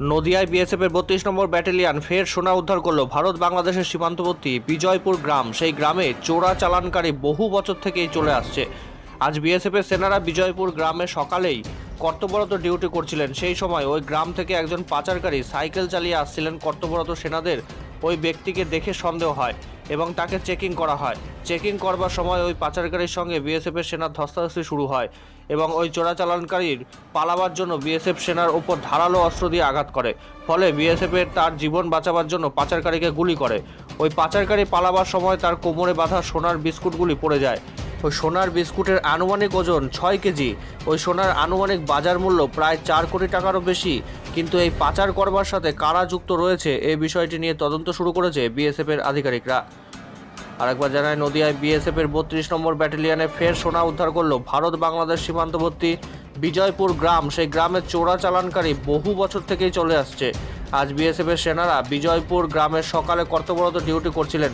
নদিয়ায় বিএসএফের বত্রিশ নম্বর ব্যাটালিয়ন ফের সোনা উদ্ধার করল ভারত বাংলাদেশের সীমান্তবর্তী বিজয়পুর গ্রাম। সেই গ্রামে চোরা চালানকারী বহু বছর থেকেই চলে আসছে। আজ বিএসএফের সেনারা বিজয়পুর গ্রামে সকালেই কর্তব্যরত ডিউটি করছিলেন। সেই সময় ওই গ্রাম থেকে একজন পাচারকারী সাইকেল চালিয়ে আসছিলেন কর্তব্যরত সেনাদের। ওই ব্যক্তিকে দেখে সন্দেহ হয়। এবং তাকে চেকিং করা হয়। চেকিং করবার সময় ওই পাচারকারীর সঙ্গে বিএসএফের সেনার ধস্তাধস্তি শুরু হয় এবং ওই চোরাচালানকারীর পালাবার জন্য বিএসএফ সেনার ওপর ধারালো অস্ত্র দিয়ে আঘাত করে। ফলে বিএসএফের তার জীবন বাঁচাবার জন্য পাচারকারীকে গুলি করে। ওই পাচারকারী পালাবার সময় তার কোমরে বাঁধা সোনার বিস্কুটগুলি পড়ে যায়। ওই সোনার বিস্কুটের আনুমানিক ওজন ছয় কেজি। ওই সোনার আনুমানিক বাজার মূল্য প্রায় চার কোটি টাকারও বেশি। কিন্তু এই পাচার করবার সাথে কারা যুক্ত রয়েছে এই বিষয়টি নিয়ে তদন্ত শুরু করেছে বিএসএফের আধিকারিকরা। আরেকবার জানায় নদিয়ায় বিএসএফ এর বত্রিশ নম্বর ব্যাটালিয়নে ফের সোনা উদ্ধার করল ভারত বাংলাদেশ সীমান্তবর্তী বিজয়পুর গ্রাম। সেই গ্রামের চোরা চালানকারী বহু বছর থেকেই চলে আসছে। আজ বিএসএফ এর সেনারা বিজয়পুর গ্রামের সকালে কর্তব্যরত ডিউটি করছিলেন।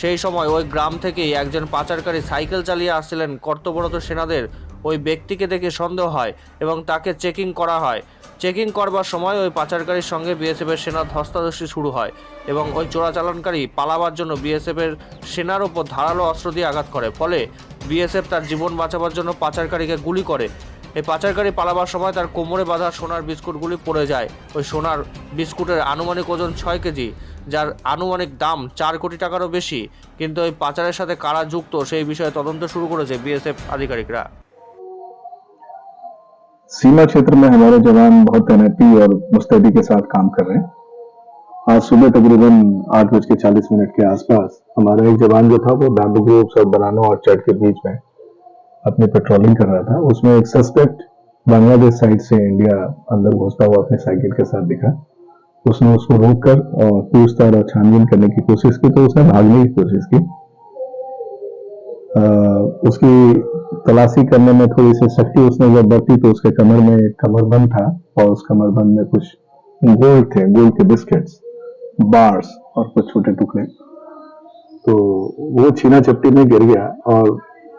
সেই সময় ওই গ্রাম থেকেই একজন পাচারকারী সাইকেল চালিয়ে আসছিলেন কর্তব্যরত সেনাদের ওই ব্যক্তিকে দেখে সন্দেহ হয় এবং তাকে চেকিং করা হয়। চেকিং করবার সময় ওই পাচারকারীর সঙ্গে বিএসএফের সেনার ধস্তাধস্তি শুরু হয় এবং ওই চোরাচালানকারী পালাবার জন্য বিএসএফের সেনার ওপর ধারালো অস্ত্র দিয়ে আঘাত করে। ফলে বিএসএফ তার জীবন বাঁচাবার জন্য পাচারকারীকে গুলি করে। এই পাচারকারী পালাবার সময় তার কোমরে বাঁধা সোনার বিস্কুটগুলি পড়ে যায়। ওই সোনার বিস্কুটের আনুমানিক ওজন ছয় কেজি, যার আনুমানিক দাম চার কোটি টাকারও বেশি। কিন্তু ওই পাচারের সাথে কারা যুক্ত সেই বিষয়ে তদন্ত শুরু করেছে বিএসএফ আধিকারিকরা। सीमा क्षेत्र में हमारे जवान बहुत तैनाती और मुस्तैदी के साथ काम कर रहे हैं। आज सुबह तकरीबन आठ बज के चालीस मिनट के आसपास हमारा एक जवान जो था, वो बैम्बू ग्रुप्स और बनानो और चट के बीच में अपनी पेट्रोलिंग कर रहा था। उसमें एक सस्पेक्ट बांग्लादेश साइड से इंडिया अंदर घुसता हुआ अपने साइकिल के साथ दिखा। उसने उसको रोककर और पूछताछ और छानबीन करने की कोशिश की तो उसने भागने की कोशिश की। उसकी तलाशी करने में थोड़ी सी शक्ति उसने जब बरती तो उसके कमर में एक कमरबंद था और उस कमरबंद में कुछ गोल्ड थे, गोल्ड के बिस्किट्स, बार्स और कुछ छोटे टुकड़े। तो वो छीना चपटी में गिर गया और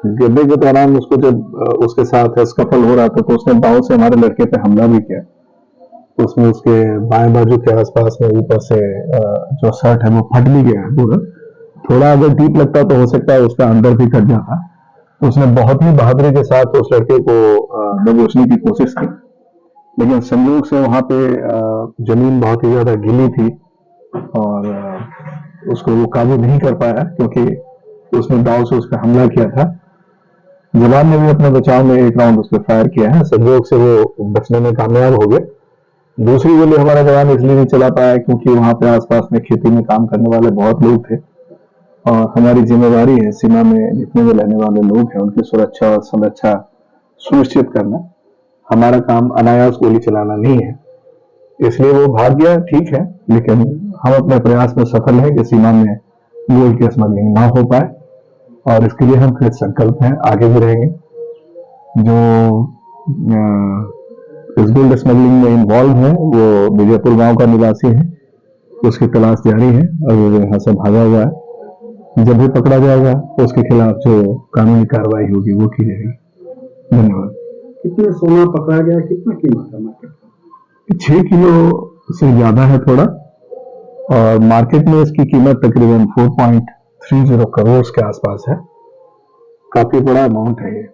गिरने के दौरान उसको जब उसके साथ स्कफल हो रहा था तो उसने बाहों से हमारे लड़के पे हमला भी किया। उसमें उसके बाएँ बाजू के आसपास में ऊपर से जो शर्ट है वो फट भी गया है पूरा। थोड़ा अगर डीप लगता तो हो सकता है उसका अंदर भी कट जाता। उसने बहुत ही बहादुरी के साथ उस लड़के को दबोचने की कोशिश की। लेकिन संयोग से वहाँ पे ज़मीन बहुत ही ज़्यादा गीली थी और उसको वो काबू नहीं कर पाया क्योंकि उसने दाव से उस पर हमला किया था। जवान ने भी अपने बचाव में एक राउंड उस पर फायर किया है। संयोग से वो बचने में कामयाब हो गए। दूसरी गोली हमारा जवान इसलिए नहीं चला पाया क्योंकि वहाँ पे आसपास में खेती में काम करने वाले बहुत लोग थे। और हमारी ज़िम्मेदारी है सीमा में जितने भी रहने वाले लोग हैं, उनकी सुरक्षा और संरक्षा सुनिश्चित करना। हमारा काम अनायास गोली चलाना नहीं है। इसलिए वो भाग गया ठीक है, लेकिन हम अपने प्रयास में सफल हैं कि सीमा में गोल्ड की स्मगलिंग ना हो पाए, और इसके लिए हम कृत संकल्प हैं, आगे भी रहेंगे। जो इस गोल्ड स्मगलिंग में इन्वॉल्व है, वो विजयपुर गाँव का निवासी है, उसकी तलाश जारी है, और यहाँ से भागा हुआ है। जब भी पकड़ा जाएगा उसके खिलाफ जो कानूनी कार्रवाई होगी वो की जाएगी। धन्यवाद। कितने सोना पकड़ा गया कितना कीमत है मार्केट छह किलो से ज़्यादा है थोड़ा और मार्केट में इसकी कीमत तकरीबन 4.30 करोड़ के आसपास है। काफ़ी बड़ा अमाउंट है ये।